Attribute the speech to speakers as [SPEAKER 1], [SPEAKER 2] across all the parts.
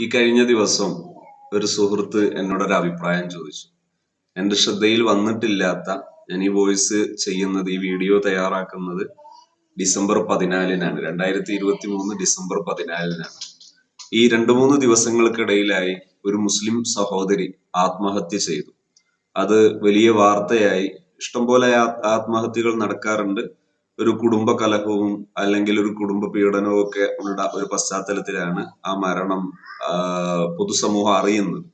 [SPEAKER 1] ഈ കഴിഞ്ഞ ദിവസം ഒരു സുഹൃത്ത് എന്നോടൊരു അഭിപ്രായം ചോദിച്ചു. എന്റെ ശ്രദ്ധയിൽ വന്നിട്ടില്ലാത്ത ഞാൻ ഈ വോയിസ് ചെയ്യുന്നത് ഈ വീഡിയോ തയ്യാറാക്കുന്നത് ഡിസംബർ പതിനാലിനാണ് രണ്ടായിരത്തി ഇരുപത്തി മൂന്ന് ഡിസംബർ പതിനാലിനാണ്. ഈ രണ്ടു മൂന്ന് ദിവസങ്ങൾക്കിടയിലായി ഒരു മുസ്ലിം സഹോദരി ആത്മഹത്യ ചെയ്തു. അത് വലിയ വാർത്തയായി. ഇഷ്ടംപോലെ ആത്മഹത്യകൾ നടക്കാറുണ്ട്. ഒരു കുടുംബ കലഹവും അല്ലെങ്കിൽ ഒരു കുടുംബ പീഡനവും ഒക്കെ ഉള്ള ഒരു പശ്ചാത്തലത്തിലാണ് ആ മരണം പൊതുസമൂഹം അറിയുന്നത്.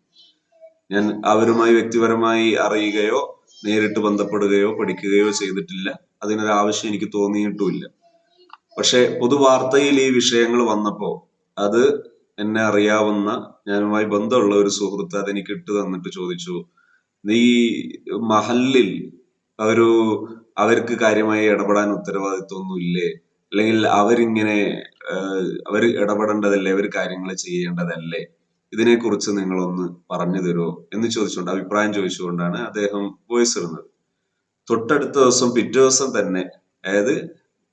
[SPEAKER 1] ഞാൻ അവരുമായി വ്യക്തിപരമായി അറിയുകയോ നേരിട്ട് ബന്ധപ്പെടുകയോ പഠിക്കുകയോ ചെയ്തിട്ടില്ല. അതിനൊരു ആവശ്യം എനിക്ക് തോന്നിയിട്ടുമില്ല. പക്ഷെ പൊതുവാർത്തയിൽ ഈ വിഷയങ്ങൾ വന്നപ്പോൾ അത് എന്നെ അറിയാവുന്ന ഞാനുമായി ബന്ധമുള്ള ഒരു സുഹൃത്ത് അതെനിക്ക് ഇട്ട് തന്നിട്ട് ചോദിച്ചു നീ മഹലിൽ ഒരു അവർക്ക് കാര്യമായി ഇടപെടാൻ ഉത്തരവാദിത്വമൊന്നും ഇല്ലേ അല്ലെങ്കിൽ അവരിങ്ങനെ അവർ ഇടപെടേണ്ടതല്ലേ? അവർ കാര്യങ്ങൾ ചെയ്യേണ്ടതല്ലേ? ഇതിനെക്കുറിച്ച് നിങ്ങളൊന്ന് പറഞ്ഞു തരുമോ എന്ന് ചോദിച്ചുകൊണ്ട് അഭിപ്രായം ചോദിച്ചുകൊണ്ടാണ് അദ്ദേഹം വോയിസ് ഇടുന്നത്. തൊട്ടടുത്ത ദിവസം പിറ്റേ ദിവസം തന്നെ അതായത്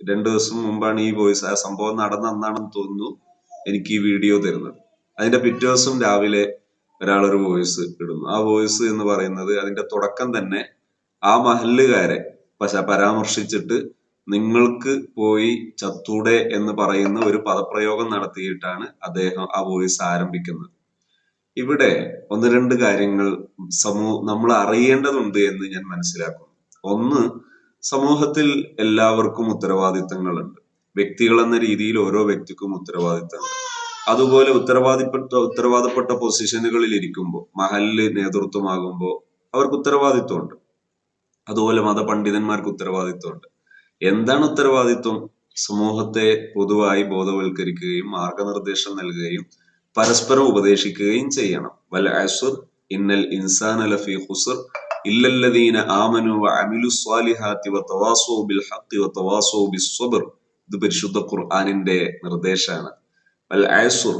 [SPEAKER 1] രണ്ടു ദിവസം മുമ്പാണ് ഈ വോയിസ് ആ സംഭവം നടന്ന അന്നാണെന്ന് തോന്നുന്നു എനിക്ക് ഈ വീഡിയോ തരുന്നത്. അതിന്റെ പിറ്റേ ദിവസം രാവിലെ ഒരാളൊരു വോയിസ് ഇടുന്നു. ആ വോയിസ് എന്ന് പറയുന്നത് അതിന്റെ തുടക്കം തന്നെ ആ മഹല്ലുകാരെ പരാമർശിച്ചിട്ട് നിങ്ങൾക്ക് പോയി ചത്തൂടെ എന്ന് പറയുന്ന ഒരു പദപ്രയോഗം നടത്തിയിട്ടാണ് അദ്ദേഹം ആ വോയിസ് ആരംഭിക്കുന്നത്. ഇവിടെ ഒന്ന് രണ്ട് കാര്യങ്ങൾ സമൂഹ നമ്മൾ അറിയേണ്ടതുണ്ട് എന്ന് ഞാൻ മനസ്സിലാക്കുന്നു. ഒന്ന് സമൂഹത്തിൽ എല്ലാവർക്കും ഉത്തരവാദിത്തങ്ങളുണ്ട്. വ്യക്തികൾ എന്ന രീതിയിൽ ഓരോ വ്യക്തിക്കും ഉത്തരവാദിത്തമുണ്ട് അതുപോലെ ഉത്തരവാദിപ്പെട്ട ഉത്തരവാദപ്പെട്ട പൊസിഷനുകളിൽ ഇരിക്കുമ്പോൾ മഹലിൽ നേതൃത്വമാകുമ്പോൾ അവർക്ക് ഉത്തരവാദിത്വമുണ്ട്. അതുപോലെ മതപണ്ഡിതന്മാർക്ക് ഉത്തരവാദിത്വമുണ്ട്. എന്താണ് ഉത്തരവാദിത്വം? സമൂഹത്തെ പൊതുവായി ബോധവൽക്കരിക്കുകയും മാർഗനിർദ്ദേശം നൽകുകയും പരസ്പരം ഉപദേശിക്കുകയും ചെയ്യണം. വൽ അസുർ ഇന്നൽ ഇൻസാൻ ലഫി ഹുസർ ഇല്ലല്ലദീന ആമനു അമിലു സ്വാലിഹാത്തി വതവാസോ ബിൽ ഹഖി വതവാസൗ ബിസ്സബ്ർ. ഇത് പരിശുദ്ധ ഖുർആനിന്റെ നിർദ്ദേശമാണ്. വൽ അസുർ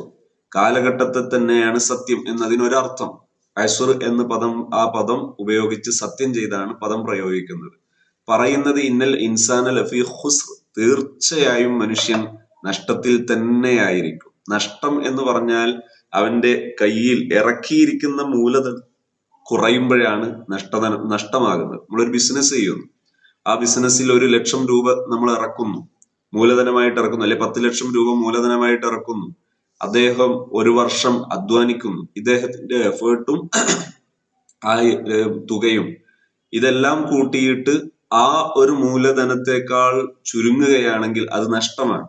[SPEAKER 1] കാലഘട്ടത്തെ തന്നെയാണ് സത്യം എന്നതിനൊരർത്ഥം. അസുർ എന്ന പദം ആ പദം ഉപയോഗിച്ച് സത്യം ചെയ്താണ് പദം പ്രയോഗിക്കുന്നത്. പറയുന്നത് ഇന്നൽ ഇൻസാന ലഫി ഹുസ് തീർച്ചയായും മനുഷ്യൻ നഷ്ടത്തിൽ തന്നെയായിരിക്കും. നഷ്ടം എന്ന് പറഞ്ഞാൽ അവന്റെ കയ്യിൽ ഇറക്കിയിരിക്കുന്ന മൂലധനം കുറയുമ്പോഴാണ് നഷ്ടധന നഷ്ടമാകുന്നത്. നമ്മളൊരു ബിസിനസ് ചെയ്യുന്നു. ആ ബിസിനസ്സിൽ ഒരു ലക്ഷം രൂപ നമ്മൾ ഇറക്കുന്നു. മൂലധനമായിട്ട് ഇറക്കുന്നു. അല്ലെ പത്ത് ലക്ഷം രൂപ മൂലധനമായിട്ട് ഇറക്കുന്നു. അദ്ദേഹം ഒരു വർഷം അധ്വാനിക്കുന്നു. ഇദ്ദേഹത്തിന്റെ എഫേർട്ടും ആ തുകയും ഇതെല്ലാം കൂട്ടിയിട്ട് ആ ഒരു മൂലധനത്തെക്കാൾ ചുരുങ്ങുകയാണെങ്കിൽ അത് നഷ്ടമാണ്.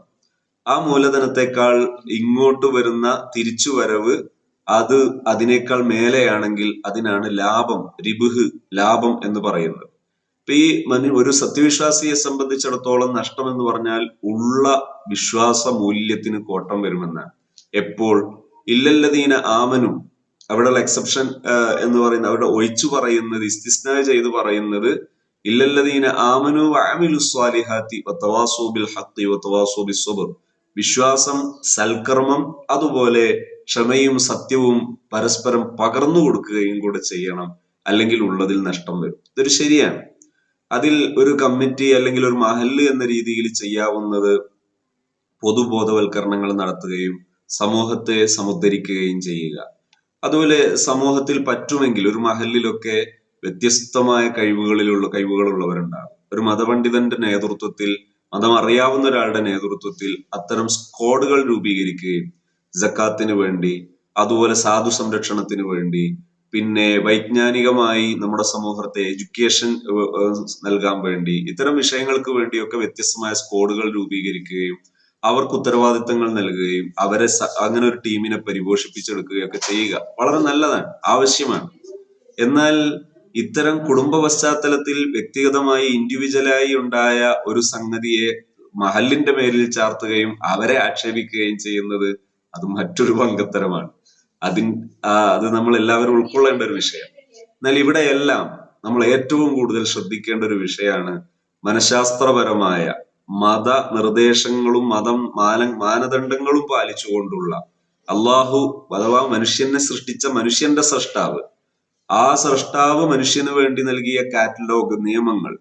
[SPEAKER 1] ആ മൂലധനത്തെക്കാൾ ഇങ്ങോട്ട് വരുന്ന തിരിച്ചുവരവ് അത് അതിനേക്കാൾ മേലെയാണെങ്കിൽ അതിനാണ് ലാഭം റിബുഹ് ലാഭം എന്ന് പറയുന്നത്. ഇപ്പൊ ഈ മനു ഒരു സത്യവിശ്വാസിയെ സംബന്ധിച്ചിടത്തോളം നഷ്ടം എന്ന് പറഞ്ഞാൽ ഉള്ള വിശ്വാസ മൂല്യത്തിന് കോട്ടം വരുമെന്നാണ്. എപ്പോൾ? ഇല്ലല്ലതീന ആമനും അവിടെയുള്ള എക്സെപ്ഷൻ എന്ന് പറയുന്നത് അവിടെ ഒഴിച്ചു പറയുന്നത് ഇസ്തിസ്ന ചെയ്ത് പറയുന്നത് ഇല്ലല്ലതീന ആമനു വഅമിലു സ്വാലിഹാത്തി വതവാസൂ ബിൽ ഹഖി വതവാസൂ ബിസ്സബ്ർ വിശ്വാസം സൽക്കർമ്മം അതുപോലെ ക്ഷമയും സത്യവും പരസ്പരം പകർന്നു കൊടുക്കുകയും കൂടെ ചെയ്യണം അല്ലെങ്കിൽ ഉള്ളതിൽ നഷ്ടം വരും. ഇതൊരു ശരിയാണ്. അതിൽ ഒരു കമ്മിറ്റി അല്ലെങ്കിൽ ഒരു മഹല്ല് എന്ന രീതിയിൽ ചെയ്യാവുന്നത് പൊതുബോധവൽക്കരണങ്ങൾ നടത്തുകയും സമൂഹത്തെ സമുദ്ധരിക്കുകയും ചെയ്യുക. അതുപോലെ സമൂഹത്തിൽ പറ്റുമെങ്കിൽ ഒരു മഹലിലൊക്കെ വ്യത്യസ്തമായ കഴിവുകളിലുള്ള കഴിവുകളുള്ളവരുണ്ടാകും. ഒരു മതപണ്ഡിതന്റെ നേതൃത്വത്തിൽ മതം അറിയാവുന്ന ഒരാളുടെ നേതൃത്വത്തിൽ അത്തരം സ്ക്വാഡുകൾ രൂപീകരിക്കുകയും ജക്കാത്തിന് വേണ്ടി അതുപോലെ സാധു സംരക്ഷണത്തിന് വേണ്ടി പിന്നെ വൈജ്ഞാനികമായി നമ്മുടെ സമൂഹത്തെ എഡ്യൂക്കേഷൻ നൽകാൻ വേണ്ടി ഇത്തരം വിഷയങ്ങൾക്ക് വേണ്ടിയൊക്കെ വ്യത്യസ്തമായ സ്ക്വാഡുകൾ രൂപീകരിക്കുകയും അവർക്ക് ഉത്തരവാദിത്തങ്ങൾ നൽകുകയും അവരെ അങ്ങനെ ഒരു ടീമിനെ പരിപോഷിപ്പിച്ചെടുക്കുകയും ഒക്കെ ചെയ്യുക വളരെ നല്ലതാണ് ആവശ്യമാണ്. എന്നാൽ ഇത്തരം കുടുംബ പശ്ചാത്തലത്തിൽ വ്യക്തിഗതമായി ഇൻഡിവിജ്വലായി ഉണ്ടായ ഒരു സംഗതിയെ മഹലിന്റെ മേലിൽ ചാർത്തുകയും അവരെ ആക്ഷേപിക്കുകയും ചെയ്യുന്നത് അത് മറ്റൊരു പങ്കത്തരമാണ്. അതിൻ അത് നമ്മൾ എല്ലാവരും ഉൾക്കൊള്ളേണ്ട ഒരു വിഷയം. എന്നാൽ ഇവിടെയെല്ലാം നമ്മൾ ഏറ്റവും കൂടുതൽ ശ്രദ്ധിക്കേണ്ട ഒരു വിഷയമാണ് മനഃശാസ്ത്രപരമായ മത നിർദ്ദേശങ്ങളും മതം മാന മാനദണ്ഡങ്ങളും പാലിച്ചുകൊണ്ടുള്ള അള്ളാഹു അഥവാ മനുഷ്യനെ സൃഷ്ടിച്ച മനുഷ്യന്റെ സൃഷ്ടാവ് ആ സൃഷ്ടാവ് മനുഷ്യന് വേണ്ടി നൽകിയ കാറ്റലോഗ് നിയമങ്ങൾ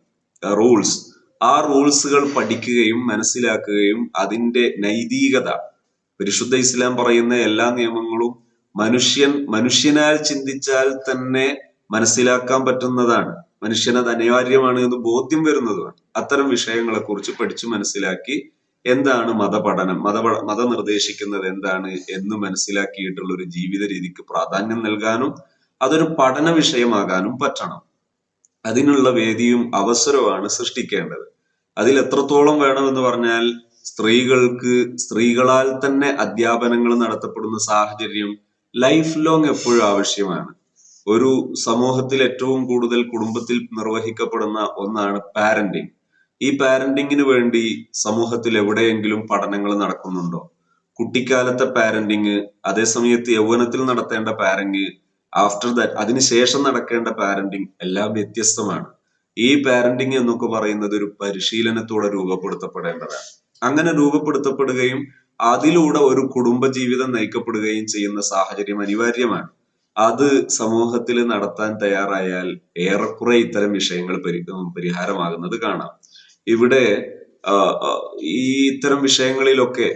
[SPEAKER 1] റൂൾസ് ആ റൂൾസുകൾ പഠിക്കുകയും മനസ്സിലാക്കുകയും അതിന്റെ നൈതികത പരിശുദ്ധ ഇസ്ലാം പറയുന്ന എല്ലാ നിയമങ്ങളും മനുഷ്യൻ മനുഷ്യനാൽ ചിന്തിച്ചാൽ തന്നെ മനസ്സിലാക്കാൻ പറ്റുന്നതാണ്. മനുഷ്യന് അത് അനിവാര്യമാണ് എന്ന് ബോധ്യം വരുന്നതുമാണ് അത്തരം വിഷയങ്ങളെ കുറിച്ച് പഠിച്ചു മനസ്സിലാക്കി എന്താണ് മതപഠനം മത മത നിർദ്ദേശിക്കുന്നത് എന്താണ് എന്ന് മനസ്സിലാക്കിയിട്ടുള്ള ഒരു ജീവിത രീതിക്ക് പ്രാധാന്യം നൽകാനും അതൊരു പഠന വിഷയമാകാനും പറ്റണം. അതിനുള്ള വേദിയും അവസരവുമാണ് സൃഷ്ടിക്കേണ്ടത്. അതിൽ എത്രത്തോളം വേണമെന്ന് പറഞ്ഞാൽ സ്ത്രീകൾക്ക് സ്ത്രീകളാൽ തന്നെ അധ്യാപനങ്ങൾ നടത്തപ്പെടുന്ന സാഹചര്യം ലൈഫ് ലോങ് എപ്പോഴും ആവശ്യമാണ്. ഒരു സമൂഹത്തിൽ ഏറ്റവും കൂടുതൽ കുടുംബത്തിൽ നിർവഹിക്കപ്പെടുന്ന ഒന്നാണ് പാരന്റിങ് ഈ പാരന്റിങ്ങിന് വേണ്ടി സമൂഹത്തിൽ എവിടെയെങ്കിലും പഠനങ്ങൾ നടക്കുന്നുണ്ടോ? കുട്ടിക്കാലത്തെ പാരന്റിങ് അതേസമയത്ത് യൗവനത്തിൽ നടത്തേണ്ട പാരന്റ് ആഫ്റ്റർ ദാറ്റ് അതിനുശേഷം നടക്കേണ്ട പാരന്റിങ് എല്ലാം വ്യത്യസ്തമാണ്. ഈ പാരന്റിങ് എന്നൊക്കെ പറയുന്നത് ഒരു പരിശീലനത്തോടെ രൂപപ്പെടുത്തപ്പെടേണ്ടതാണ്. അങ്ങനെ രൂപപ്പെടുത്തപ്പെടുകയും അതിലൂടെ ഒരു കുടുംബ ജീവിതം നയിക്കപ്പെടുകയും ചെയ്യുന്ന സാഹചര്യം അനിവാര്യമാണ്. അത് സമൂഹത്തിൽ നടത്താൻ തയ്യാറായാൽ ഏറെക്കുറെ ഇത്തരം വിഷയങ്ങൾ പരി പരിഹാരമാകുന്നത് കാണാം. ഇവിടെ ഈ ഇത്തരം വിഷയങ്ങളിലൊക്കെ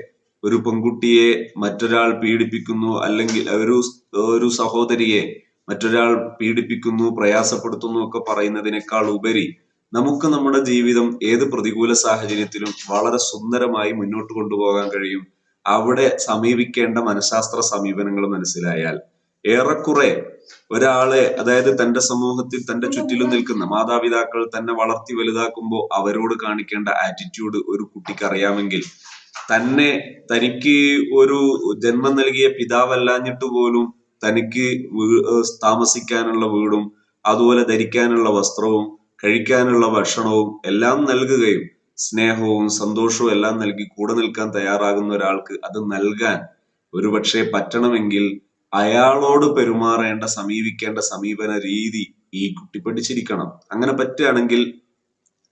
[SPEAKER 1] ഒരു പെൺകുട്ടിയെ മറ്റൊരാൾ പീഡിപ്പിക്കുന്നു അല്ലെങ്കിൽ ഒരു ഒരു സഹോദരിയെ മറ്റൊരാൾ പീഡിപ്പിക്കുന്നു പ്രയാസപ്പെടുത്തുന്നു ഒക്കെ പറയുന്നതിനേക്കാൾ ഉപരി നമുക്ക് നമ്മുടെ ജീവിതം ഏത് പ്രതികൂല സാഹചര്യത്തിലും വളരെ സുന്ദരമായി മുന്നോട്ട് കൊണ്ടുപോകാൻ കഴിയും. അവിടെ സമീപിക്കേണ്ട മനഃശാസ്ത്ര സമീപനങ്ങൾ മനസ്സിലായാൽ ഏറെക്കുറെ ഒരാളെ അതായത് തന്റെ സമൂഹത്തിൽ തന്റെ ചുറ്റിലും നിൽക്കുന്ന മാതാപിതാക്കൾ തന്നെ വളർത്തി വലുതാക്കുമ്പോൾ അവരോട് കാണിക്കേണ്ട ആറ്റിറ്റ്യൂഡ് ഒരു കുട്ടിക്ക് അറിയാമെങ്കിൽ തന്നെ തനിക്ക് ഒരു ജന്മം നൽകിയ പിതാവല്ലാഞ്ഞിട്ട് പോലും തനിക്ക് താമസിക്കാനുള്ള വീടും അതുപോലെ ധരിക്കാനുള്ള വസ്ത്രവും കഴിക്കാനുള്ള ഭക്ഷണവും എല്ലാം നൽകുകയും സ്നേഹവും സന്തോഷവും എല്ലാം നൽകി കൂടെ നിൽക്കാൻ തയ്യാറാകുന്ന ഒരാൾക്ക് അത് നൽകാൻ ഒരുപക്ഷെ പറ്റണമെങ്കിൽ അയാളോട് പെരുമാറേണ്ട സമീപിക്കേണ്ട സമീപന രീതി ഈ കുട്ടി പഠിച്ചിരിക്കണം. അങ്ങനെ പറ്റുകയാണെങ്കിൽ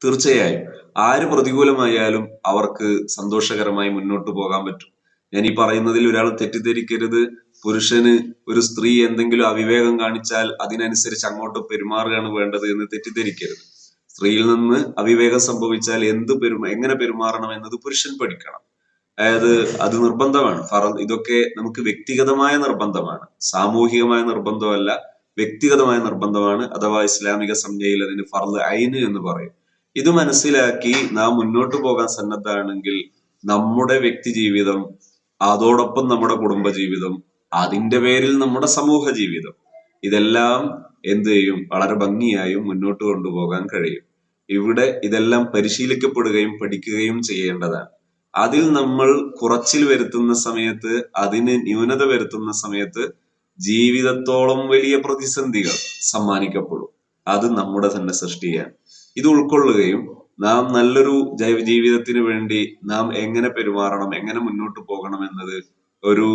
[SPEAKER 1] തീർച്ചയായും ആര് പ്രതികൂലമായാലും അവർക്ക് സന്തോഷകരമായി മുന്നോട്ട് പോകാൻ പറ്റും. ഞാൻ ഈ പറയുന്നതിൽ ഒരാൾ തെറ്റിദ്ധരിക്കരുത്. പുരുഷന് ഒരു സ്ത്രീ എന്തെങ്കിലും അവിവേകം കാണിച്ചാൽ അതിനനുസരിച്ച് അങ്ങോട്ട് പെരുമാറുകയാണ് വേണ്ടത് എന്ന് തെറ്റിദ്ധരിക്കരുത്. സ്ത്രീയിൽ നിന്ന് അവിവേകം സംഭവിച്ചാൽ എന്ത് പെരുമ എങ്ങനെ പെരുമാറണം എന്നത് പുരുഷൻ പഠിക്കണം. അതായത് അത് നിർബന്ധമാണ്. ഫറ ഇതൊക്കെ നമുക്ക് വ്യക്തിഗതമായ നിർബന്ധമാണ്. സാമൂഹികമായ നിർബന്ധമല്ല വ്യക്തിഗതമായ നിർബന്ധമാണ്. അഥവാ ഇസ്ലാമിക സംജ്ഞയിൽ അതിന് ഫർദ് ഐന് എന്ന് പറയും. ഇത് മനസ്സിലാക്കി നാം മുന്നോട്ട് പോകാൻ സന്നദ്ധമാണെങ്കിൽ നമ്മുടെ വ്യക്തി ജീവിതം അതോടൊപ്പം നമ്മുടെ കുടുംബ ജീവിതം അതിന്റെ പേരിൽ നമ്മുടെ സമൂഹ ജീവിതം ഇതെല്ലാം എന്ത് ചെയ്യും? വളരെ ഭംഗിയായും മുന്നോട്ട് കൊണ്ടുപോകാൻ കഴിയും. ഇവിടെ ഇതെല്ലാം പരിശീലിക്കപ്പെടുകയും പഠിക്കുകയും ചെയ്യേണ്ടതാണ്. അതിൽ നമ്മൾ കുറച്ചിൽ വരുത്തുന്ന സമയത്ത് അതിന് ന്യൂനത വരുത്തുന്ന സമയത്ത് ജീവിതത്തോളം വലിയ പ്രതിസന്ധികൾ സമ്മാനിക്കപ്പെടും. അത് നമ്മുടെ തന്നെ സൃഷ്ടിയാണ്. ഇത് ഉൾക്കൊള്ളുകയും നാം നല്ലൊരു ജൈവ ജീവിതത്തിന് വേണ്ടി നാം എങ്ങനെ പെരുമാറണം എങ്ങനെ മുന്നോട്ട് പോകണം എന്നത് ഒരു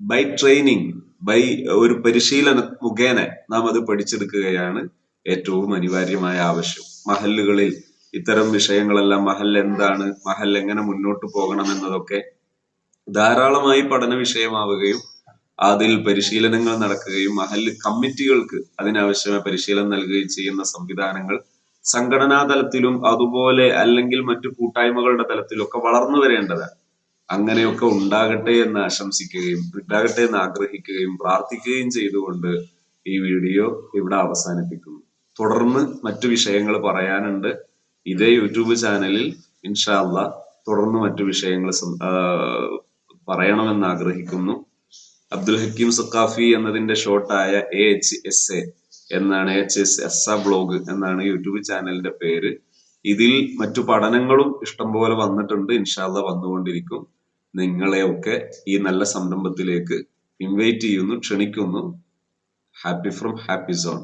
[SPEAKER 1] ബൈ ട്രെയിനിങ് ബൈ ഒരു പരിശീലന മുഖേന നാം അത് പഠിച്ചെടുക്കുകയാണ് ഏറ്റവും അനിവാര്യമായ ആവശ്യം. മഹല്ലുകളിൽ ഇത്തരം വിഷയങ്ങളെല്ലാം മഹൽ എന്താണ് മഹൽ എങ്ങനെ മുന്നോട്ട് പോകണം എന്നതൊക്കെ ധാരാളമായി പഠന വിഷയമാവുകയും അതിൽ പരിശീലനങ്ങൾ നടക്കുകയും മഹൽ കമ്മിറ്റികൾക്ക് അതിനാവശ്യമായ പരിശീലനം നൽകുകയും ചെയ്യുന്ന സംവിധാനങ്ങൾ സംഘടനാ തലത്തിലും അതുപോലെ അല്ലെങ്കിൽ മറ്റു കൂട്ടായ്മകളുടെ തലത്തിലും ഒക്കെ വളർന്നു വരേണ്ടതാണ്. അങ്ങനെയൊക്കെ ഉണ്ടാകട്ടെ എന്ന് ആശംസിക്കുകയും ഉണ്ടാകട്ടെ എന്ന് ആഗ്രഹിക്കുകയും പ്രാർത്ഥിക്കുകയും ചെയ്തുകൊണ്ട് ഈ വീഡിയോ ഇവിടെ അവസാനിപ്പിക്കുന്നു. തുടർന്ന് മറ്റു വിഷയങ്ങൾ പറയാനുണ്ട്. ഇതേ യൂട്യൂബ് ചാനലിൽ ഇൻഷാല്ല തുടർന്ന് മറ്റു വിഷയങ്ങൾ പറയണമെന്ന് ആഗ്രഹിക്കുന്നു. അബ്ദുൽ ഹക്കീം സക്കാഫി എന്നതിന്റെ ഷോർട്ടായ എ എച്ച് എസ് എ എന്നാണ് H S S A blog എന്നാണ് യൂട്യൂബ് ചാനലിന്റെ പേര്. ഇതിൽ മറ്റു പഠനങ്ങളും ഇഷ്ടംപോലെ വന്നിട്ടുണ്ട്. ഇൻഷാല്ല വന്നുകൊണ്ടിരിക്കും. നിങ്ങളെയൊക്കെ ഈ നല്ല സംരംഭത്തിലേക്ക് ഇൻവൈറ്റ് ചെയ്യുന്നു ക്ഷണിക്കുന്നു. Happy from happy zone